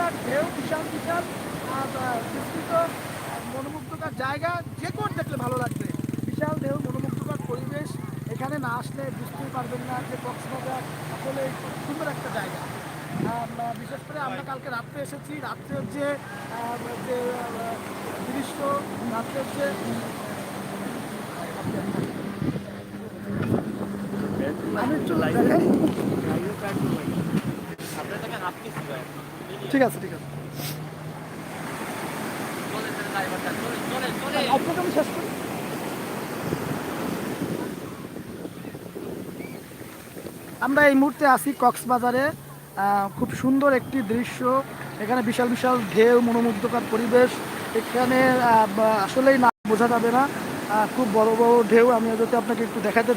মনোমুগ্ধকার ঢেউ বিশাল বিশাল আর, বিস্তৃত মনোমুগ্ধকার জায়গা যে কোন দেখলে ভালো লাগবে বিশাল ঢেউ মনোমুগ্ধকর পরিবেশ এখানে না আসলে বুঝতেই পারবেন না যে কক্সবাজার আসলে সুন্দর একটা জায়গা বিশেষ করে আমরা কালকে রাত্রে এসেছি রাত্রের যে যে দৃশ্য রাত্রের যে আমি একটু দেখাই। ঠিক আছে ঠিক আছে। আমরা এই মুহূর্তে আছি কক্সবাজারে। খুব সুন্দর একটি দৃশ্য। এখানে বিশাল বিশাল ঢেউ, মনোমুগ্ধকর পরিবেশ। এখানে আসলেই না বোঝা যাবে না। খুব বড় বড় ঢেউ। আমি যদি আপনাকে একটু দেখাতে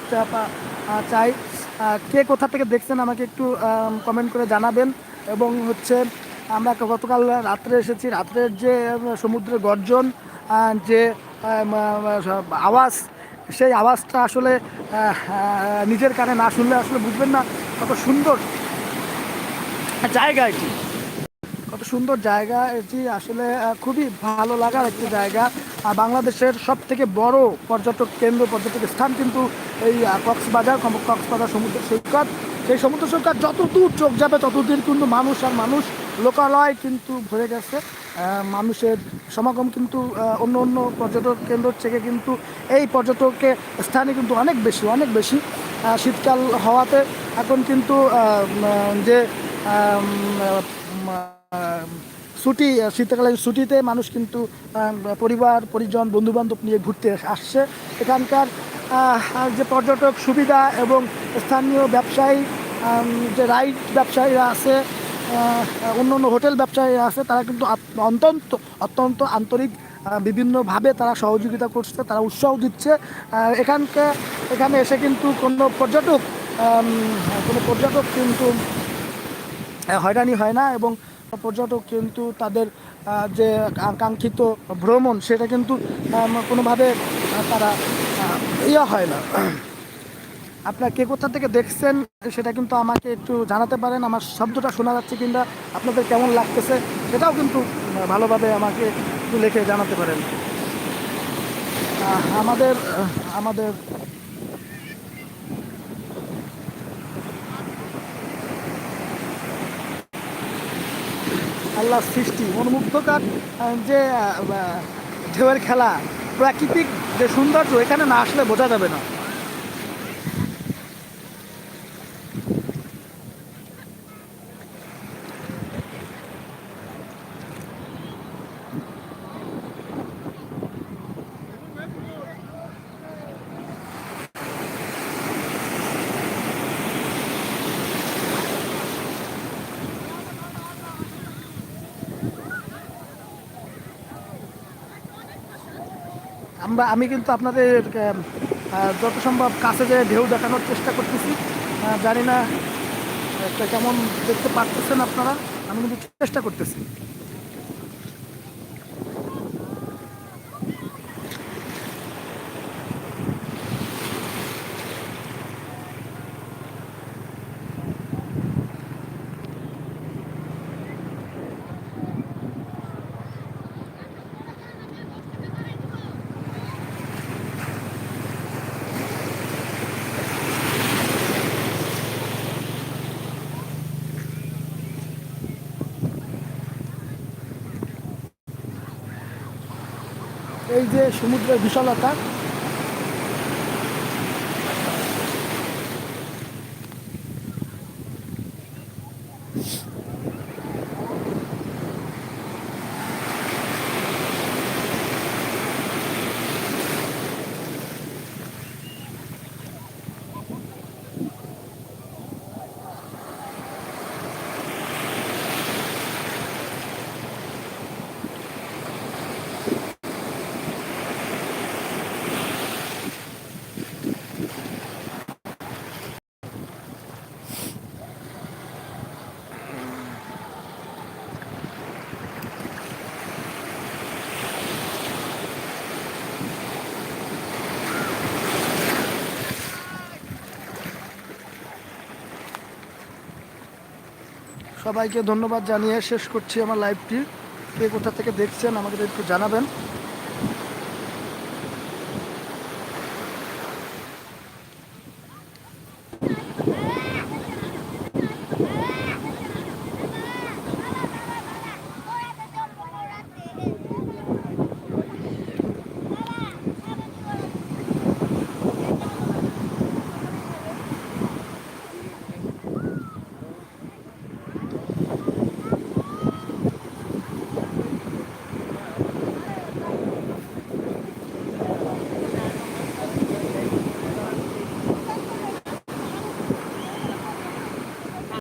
চাই। কে কোথা থেকে দেখছেন আমাকে একটু কমেন্ট করে জানাবেন। এবং হচ্ছে, আমরা গতকাল রাত্রে এসেছি, রাত্রের যে সমুদ্রের গর্জন যে আওয়াজ, সেই আওয়াজটা আসলে নিজের কানে না শুনলে আসলে বুঝবেন না কত সুন্দর জায়গা এটি। কত সুন্দর জায়গা এটি, আসলে খুবই ভালো লাগার একটি জায়গা। বাংলাদেশের সব থেকে বড় পর্যটক কেন্দ্র পর্যটক স্থান কিন্তু এই কক্সবাজার কক্সবাজার সমুদ্র সৈকত। সেই সমুদ্র সৈকত যত দূর চোখ যাবে, তত দূর কিন্তু মানুষ আর মানুষ, লোকালয় কিন্তু ভরে গেছে। মানুষের সমাগম কিন্তু অন্য অন্য পর্যটক কেন্দ্র থেকে কিন্তু এই পর্যটকের স্থানে কিন্তু অনেক বেশি অনেক বেশি। শীতকাল হওয়াতে এখন কিন্তু যে ছুটি শীতকালীন ছুটিতে মানুষ কিন্তু পরিবার, পরিজন, বন্ধুবান্ধব নিয়ে ঘুরতে আসছে এখানকার যে পর্যটক সুবিধা এবং স্থানীয় ব্যবসায়ী যে রাইড ব্যবসায়ীরা আছে অন্য অন্য হোটেল ব্যবসায়ীরা আছে, তারা কিন্তু অত্যন্ত অত্যন্ত আন্তরিক বিভিন্নভাবে তারা সহযোগিতা করছে, তারা উৎসাহ দিচ্ছে। এখানকে, এখানে এসে কিন্তু কোনো পর্যটক কোনো পর্যটক কিন্তু হয়রানি হয় না এবং পর্যটক কিন্তু তাদের যে আকাঙ্ক্ষিত ভ্রমণ, সেটা কিন্তু কোনোভাবে তারা ইয়ে হয় না। আপনার কে কোথা থেকে দেখছেন, সেটা কিন্তু আমাকে একটু জানাতে পারেন। আমার শব্দটা শোনা যাচ্ছে কিংবা আপনাদের কেমন লাগতেছে, সেটাও কিন্তু ভালোভাবে আমাকে একটু লিখে জানাতে পারেন। আমাদের আমাদের আল্লাহ সৃষ্টি, মনমুগ্ধকার যে ঢেউয়ের খেলা, প্রাকৃতিক যে সৌন্দর্য, এখানে না আসলে বোঝা যাবে না। আমরা, আমি কিন্তু আপনাদের যত সম্ভব কাছে যে ঢেউ দেখানোর চেষ্টা করতেছি। জানি না কেমন দেখতে পারতেছেন আপনারা, আমি কিন্তু চেষ্টা করতেছি। এই যে সমুদ্রের বিশালতা সবাইকে ধন্যবাদ জানিয়ে শেষ করছি আমার লাইভটি কে কোথা থেকে দেখছেন আমাকে একটু জানাবেন।